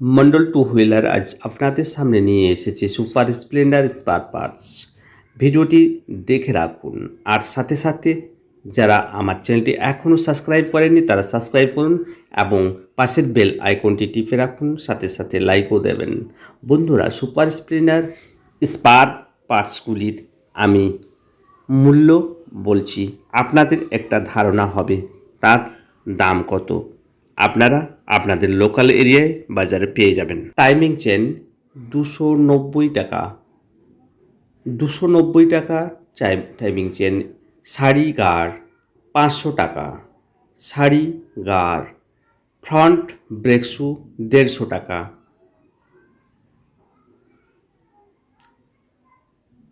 Mondal two wheeler আজ আপনাদের সামনে নিয়ে এসেছে সুপার স্প্লেন্ডার স্পার পার্টস ভিডিওটি দেখে রাখুন আর সাথে সাথে যারা আমার চ্যানেলটি এখনও সাবস্ক্রাইব করেননি তারা সাবস্ক্রাইব করুন এবং পাশের বেল আইকনটি টিপে রাখুন সাথে সাথে লাইকও দেবেন বন্ধুরা সুপার স্প্লেন্ডার স্পার পার্টসগুলির আমি মূল্য বলছি আপনাদের একটা ধারণা হবে তার দাম কত আপনারা আপনাদের লোকাল এরিয়ায় বাজারে পেয়ে যাবেন। টাইমিং চেন দুশো নব্বই টাকা। দুশো নব্বই টাকা টাইমিং চেন শাড়ি গার্ড পাঁচশো টাকা। শাড়ি গার্ড ফ্রন্ট ব্রেকশু দেড়শো টাকা।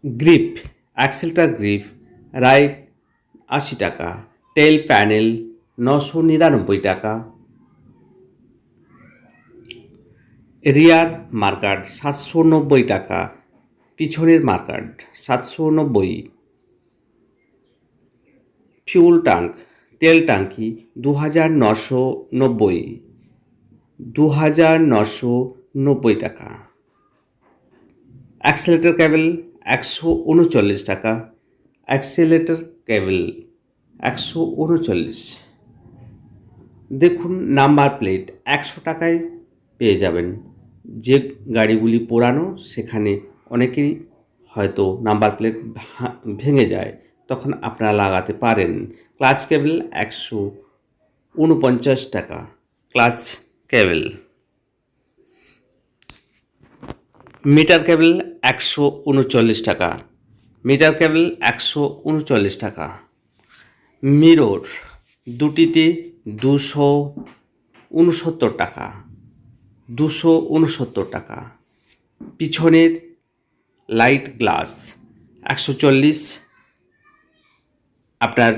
গ্রিপ অ্যাক্সেলটার গ্রিপ রাইট আশি টাকা। টেল প্যানেল নশো নিরানব্বই টাকা। রিয়ার মার্কাট সাতশো নব্বই টাকা, পিছনের মার্কাট সাতশো নব্বই। ফিউল ট্যাঙ্ক, তেল ট্যাঙ্কি দু হাজার নশো নব্বই দু হাজার নশো নব্বই টাকা। অ্যাক্সেলেটর কেবল একশো উনচল্লিশ টাকা, অ্যাক্সেলেটর ক্যাবেল একশো উনচল্লিশ। দেখুন নাম্বার প্লেট, একশো টাকায় পেয়ে যাবেন। যে গাড়িগুলি পোড়ানো সেখানে অনেকেরই হয়তো নাম্বার প্লেট ভেঙে যায়, তখন আপনারা লাগাতে পারেন। ক্লাচ কেবল একশো উনপঞ্চাশ টাকা, ক্লাচ কেবল। মিটার কেবল একশো উনচল্লিশ টাকা, মিটার কেবল একশো উনচল্লিশ টাকা। মিরর দুটিতে দুশো উনসত্তর টাকা। দুশো উনসত্তর টাকা। পিছনের লাইট গ্লাস একশো চল্লিশ। আপনার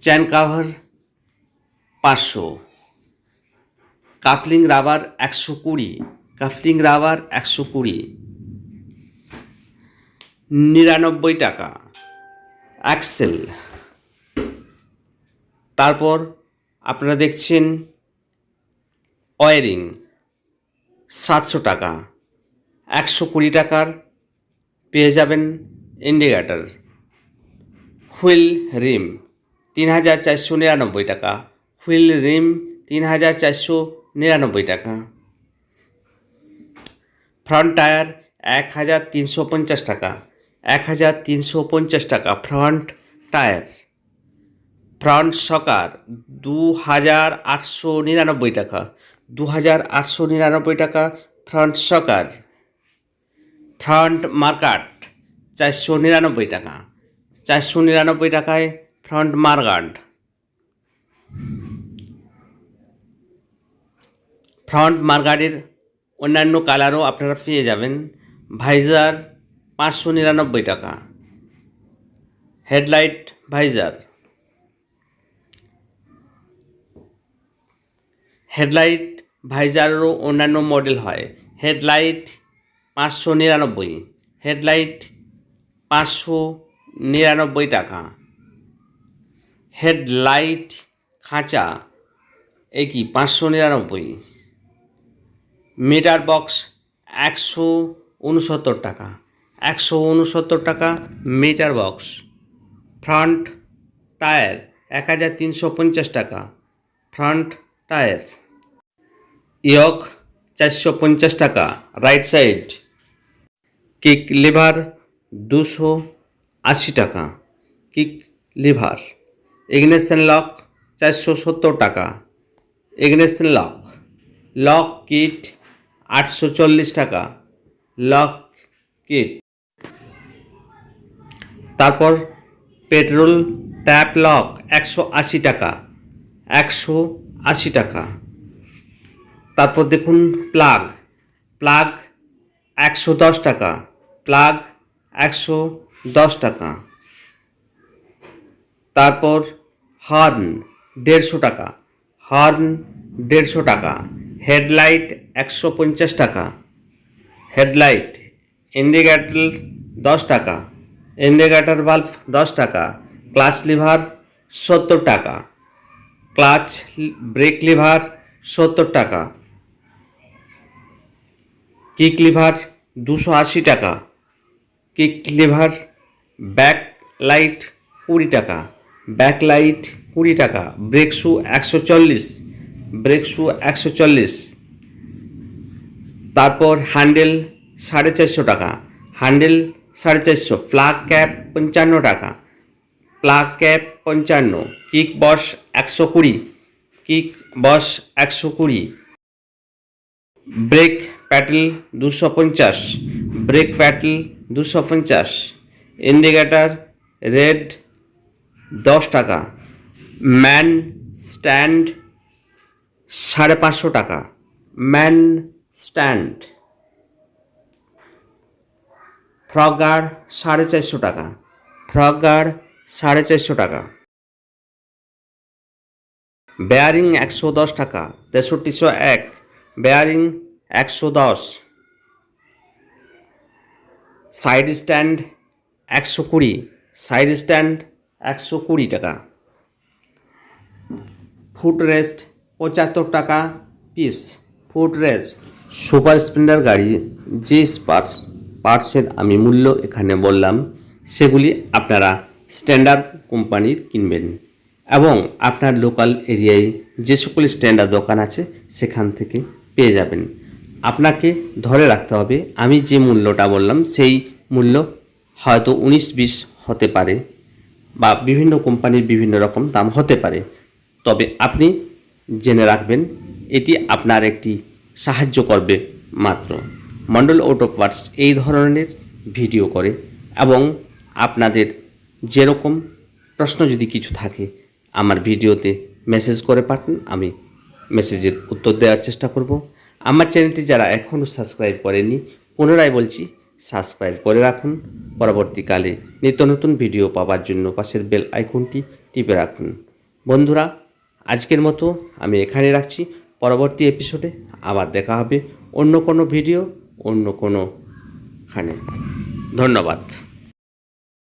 চ্যান কাভার পাঁচশো। কাপলিং রাবার একশো কুড়ি। কাপলিং রাবার একশো কুড়ি। নিরানব্বই টাকা। অ্যাক্সেল তারপর আপনারা দেখছেন ওয়ারিং সাতশো টাকা। একশো কুড়ি টাকার পেয়ে যাবেন ইন্ডিকেটার। হুইল রিম তিন হাজার চারশো নিরানব্বই টাকা। হুইল রিম তিন হাজার চারশো নিরানব্বই টাকা। ফ্রন্ট টায়ার এক হাজার তিনশো পঞ্চাশ টাকা। এক হাজার তিনশো পঞ্চাশ টাকা ফ্রন্ট টায়ার। ফ্রন্ট সকার দু হাজার আটশো নিরানব্বই টাকা। দু হাজার আটশো নিরানব্বই টাকা ফ্রন্ট সকার, ফ্রন্ট মার্কাট চারশো নিরানব্বই টাকা, চারশো নিরানব্বই টাকায় ফ্রন্ট মার্কাট। ফ্রন্ট মার্গার্ডের অন্যান্য কালারও আপনারা পেয়ে যাবেন। ভাইজার পাঁচশো নিরানব্বই টাকা। Headlight visor. হেডলাইট ভাইজারেরও অন্যান্য মডেল হয়। হেডলাইট পাঁচশো নিরানব্বই, হেডলাইট পাঁচশো নিরানব্বই টাকা। হেডলাইট খাঁচা, এ কি, পাঁচশো নিরানব্বই। মিটার বক্স, একশো উনসত্তর টাকা। একশো উনসত্তর টাকা মিটার বক্স। ফ্রন্ট টায়ার, এক হাজার তিনশো পঞ্চাশ টাকা। Front tyre. ইয়ক চারশো পঞ্চাশ টাকা, রাইট সাইড। কিক লিভার দুশো আশি টাকা, কিক লিভার। ইগনেশন লক চারশো সত্তর টাকা, ইগনেশন লক। লক কিট আটশো চল্লিশ টাকা, লক কিট। তারপর পেট্রোল ট্যাপ লক একশো আশি টাকা, একশো আশি টাকা। তারপর দেখুন প্লাগ প্লাগ একশো দশ টাকা। প্লাগ একশো দশ টাকা। তারপর হর্ন দেড়শো টাকা। হর্ন দেড়শো টাকা। হেডলাইট একশো পঞ্চাশ টাকা। হেডলাইট ইন্ডিকেটর দশ টাকা। ইন্ডিকেটর বাল্ব দশ টাকা। ক্লাচ লিভার সত্তর টাকা। ক্লাচ, ব্রেক লিভার, সত্তর টাকা। কিক লিভার, দুশো আশি টাকা। কিক লিভার, ব্যাক লাইট, কুড়ি টাকা। ব্যাক লাইট, কুড়ি টাকা। ব্রেক শু, একশো চল্লিশ। ব্রেক শু, একশো চল্লিশ। তারপর হ্যান্ডেল, সাড়ে চারশো টাকা। হ্যান্ডেল, সাড়ে চারশো। প্লাগ ক্যাপ, পঞ্চান্ন টাকা। প্লাগ ক্যাপ পঞ্চান্ন। কিক বস একশো কুড়ি। কিক বস একশো কুড়ি। ব্রেক প্যাটেল দুশো পঞ্চাশ। ব্রেক প্যাটেল দুশো পঞ্চাশ। ইন্ডিকেটার রেড দশ টাকা। ম্যান স্ট্যান্ড সাড়ে পাঁচশো টাকা। ম্যান স্ট্যান্ড ফ্রক গার্ড সাড়ে চারশো টাকা। ফ্রক গার্ড সাড়ে চারশো টাকা। বেয়ারিং একশো দশ টাকা তেষট্টিশো এক, বেয়ারিং একশো দশ, সাইড স্ট্যান্ড একশো কুড়ি, সাইড স্ট্যান্ড একশো কুড়ি টাকা। ফুট রেস্ট পঁচাত্তর টাকা piece foot rest super splendor গাড়ি, যে পার্টস, পার্টসের আমি মূল্য এখানে বললাম, সেগুলি আপনারা স্ট্যান্ডার্ড কোম্পানির কিনবেন। এবং আপনার লোকাল এরিয়ায় যে সকল স্ট্যান্ডার্ড দোকান আছে, সেখান থেকে পেয়ে যাবেন। আপনাকে ধরে রাখতে হবে, আমি যে মূল্যটা বললাম, সেই মূল্য হয়তো উনিশ বিশ হতে পারে বা বিভিন্ন কোম্পানির বিভিন্ন রকম দাম হতে পারে। তবে আপনি জেনে রাখবেন, এটি আপনার একটি সাহায্য করবে মাত্র। মন্ডল অটো পার্টস এই ধরনের ভিডিও করে এবং আপনাদের যেরকম প্রশ্ন যদি কিছু থাকে আমার ভিডিওতে মেসেজ করে পাঠান, আমি মেসেজের উত্তর দেওয়ার চেষ্টা করব। আমার চ্যানেলটি যারা এখনও সাবস্ক্রাইব করেনি পুনরায় বলছি সাবস্ক্রাইব করে রাখুন। পরবর্তীকালে নিত্য নতুন ভিডিও পাওয়ার জন্য পাশের বেল আইকনটি টিপে রাখুন। বন্ধুরা, আজকের মতো আমি এখানে রাখছি। পরবর্তী এপিসোডে আবার দেখা হবে অন্য কোনো ভিডিও অন্য কোনো খানে ধন্যবাদ।